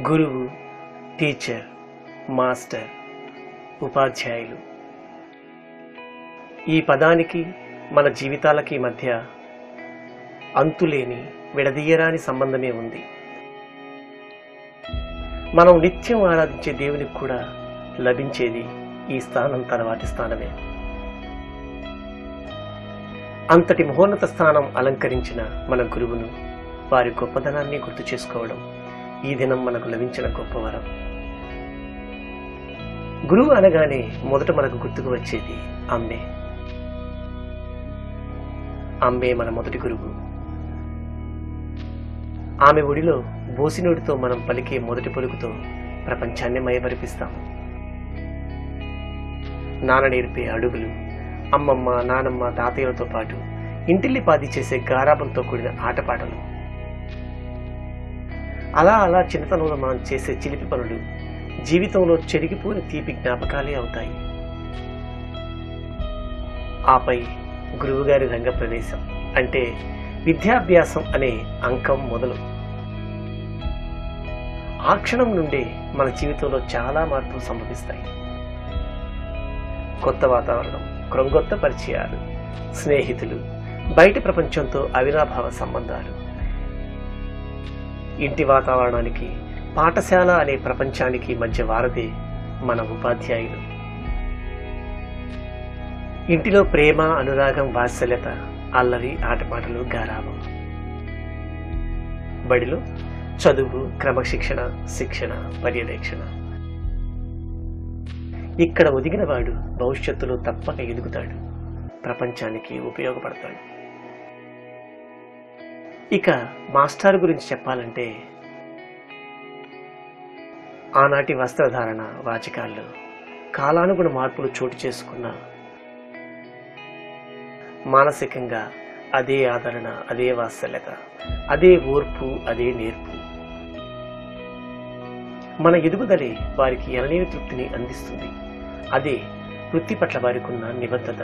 గురువు teacher master ఉపాధ్యాయులు. ఈ పదానికి మన జీవితాలకి మధ్య అంతులేని విడదీయరాని సంబంధమే ఉంది. మనం నిత్యం ఆరాధించే దేవునికి కూడా లభించేది ఈ స్థానం తర్వాతి స్థానమే. అంతటి మహోన్నత స్థానం అలంకరించిన మన గురువును వారి గొప్పదనాన్ని గుర్తు చేసుకోవడం ఈ దినం మనకు లభించిన గొప్ప వరం. గురువు అనగానే మొదట మనకు గుర్తుకు వచ్చేది అమ్మే. అమ్మే మన మొదటి గురువు. ఆమె ఒడిలో బోసినోడితో మనం పలికే మొదటి పలుకుతో ప్రపంచాన్ని మైమరిపిస్తాం నాన్న నేర్పే అడుగులు అమ్మమ్మ నానమ్మ తాతయ్యలతో పాటు ఇంటిల్లి పాది చేసే గారాబంతో కూడిన ఆటపాటలు అలా అలా చిన్నతనంలో మనం చేసే చిలిపి పనులు జీవితంలో చెరిగిపోయిన తీపి జ్ఞాపకాలే అవుతాయి. ఆపై గురువుగారి రంగ ప్రవేశం అంటే విద్యాభ్యాసం అనే అంకం మొదలు. ఆ క్షణం నుండే మన జీవితంలో చాలా మార్పులు సంభవిస్తాయి. కొత్త వాతావరణం క్రొంగొత్త పరిచయాలు స్నేహితులు బయటి ప్రపంచంతో అవినాభావ సంబంధాలు ఇంటి వాతావరణానికి పాఠశాల అనే ప్రపంచానికి మధ్య వారదే మన ఉపాధ్యాయులు ఇంటిలో ప్రేమ అనురాగం వాత్సల్యత అల్లరి ఆటపాటలు గారాబం బడిలో చదువు క్రమశిక్షణ శిక్షణ పర్యవేక్షణ. ఇక్కడ ఒదిగిన వాడు భవిష్యత్తులో తప్పక ఎదుగుతాడు. ప్రపంచానికి ఉపయోగపడతాడు. ఇక మాస్టర్ గురించి చెప్పాలంటే ఆనాటి వస్త్రధారణ వాచకాల్లో కాలానుగుణ మార్పులు చోటు చేసుకున్న మానసికంగా అదే ఆదరణ అదే వాత్సల్యత అదే ఓర్పు అదే నేర్పు. మన ఎదుగుదలే వారికి ఎలనేవి తృప్తిని అందిస్తుంది. అదే వృత్తి పట్ల వారికి ఉన్న నిబద్ధత.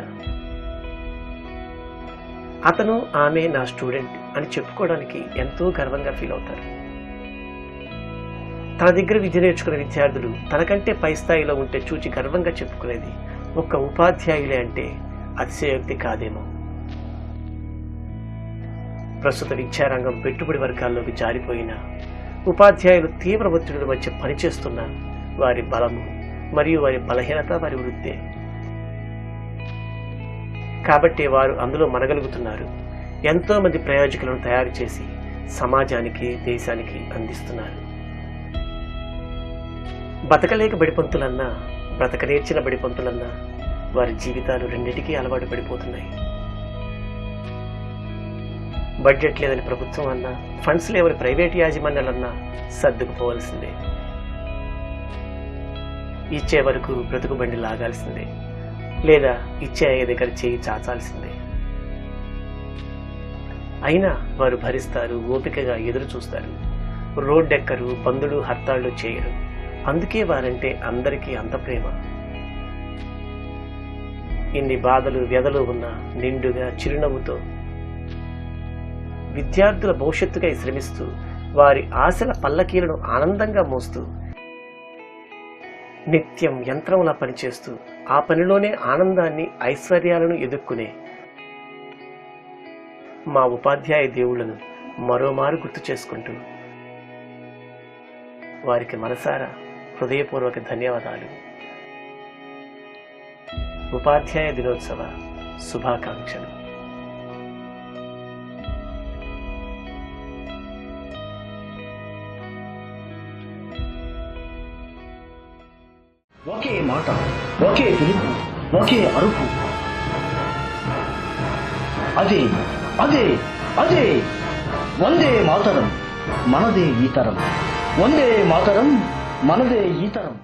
అతను ఆమె నా స్టూడెంట్. అని చెప్పుకోవడానికి ఎంతో గర్వంగా ఫీల్ అవుతారు. తన దగ్గర విద్య నేర్చుకున్న విద్యార్థులు తనకంటే పై స్థాయిలో ఉంటే చూచి గర్వంగా చెప్పుకునేది ఒక్క ఉపాధ్యాయులే అంటే అతిశయోక్తి కాదేమో. ప్రస్తుత విద్యారంగం పెట్టుబడి వర్గాల్లోకి జారిపోయిన ఉపాధ్యాయులు తీవ్ర ఒత్తిడుల మధ్య పనిచేస్తున్న వారి బలము మరియు వారి బలహీనత వారి వృత్తే. కాబట్టి వారు అందులో మనగలుగుతున్నారు. ఎంతో మంది ప్రయోజకులను తయారు చేసి సమాజానికి దేశానికి అందిస్తున్నారు. బతకలేక బడిపంతులన్నా బ్రతక నేర్చిన బడిపంతులన్నా వారి జీవితాలు రెండింటికీ అలవాటు పడిపోతున్నాయి. బడ్జెట్ లేదని ప్రభుత్వం అన్నా ఫండ్స్ లేవని ప్రైవేట్ యాజమాన్యాలన్నా సర్దుకుపోవలసిందే. ఇచ్చే వరకు బ్రతుకు బండి లాగాల్సిందే. లేదా ఇచ్చే అయ్యే దగ్గర చేయి చాచాల్సిందే. అయినా వారు భరిస్తారు ఓపికగా ఎదురు చూస్తారు. రోడ్డెక్కరు పందులు హర్తాళ్ళు చేయరు. అందుకే వారంటే అందరికీ అంత ప్రేమ. ఇన్ని బాధలు వ్యధలు ఉన్న నిండుగా చిరునవ్వుతో విద్యార్థుల భవిష్యత్తుకై శ్రమిస్తూ వారి ఆశల పల్లకీలను ఆనందంగా మోస్తూ నిత్యం యంత్రంలా పనిచేస్తూ ఆ పనిలోనే ఆనందాన్ని ఐశ్వర్యాలను ఎదుర్కొనే మా ఉపాధ్యాయ దేవుళ్ళను మరోమారు గుర్తు చేసుకుంటూ. వారికి మనసారా హృదయపూర్వక ధన్యవాదాలు. ఉపాధ్యాయ దినోత్సవ శుభాకాంక్షలు. ఒకే మాట ఒకే పిలుపు ఒకే అరుపు. అదే అదే అదే వందే మాతరం మనదే ఈ తరం వందే మాతరం మనదే ఈ తరం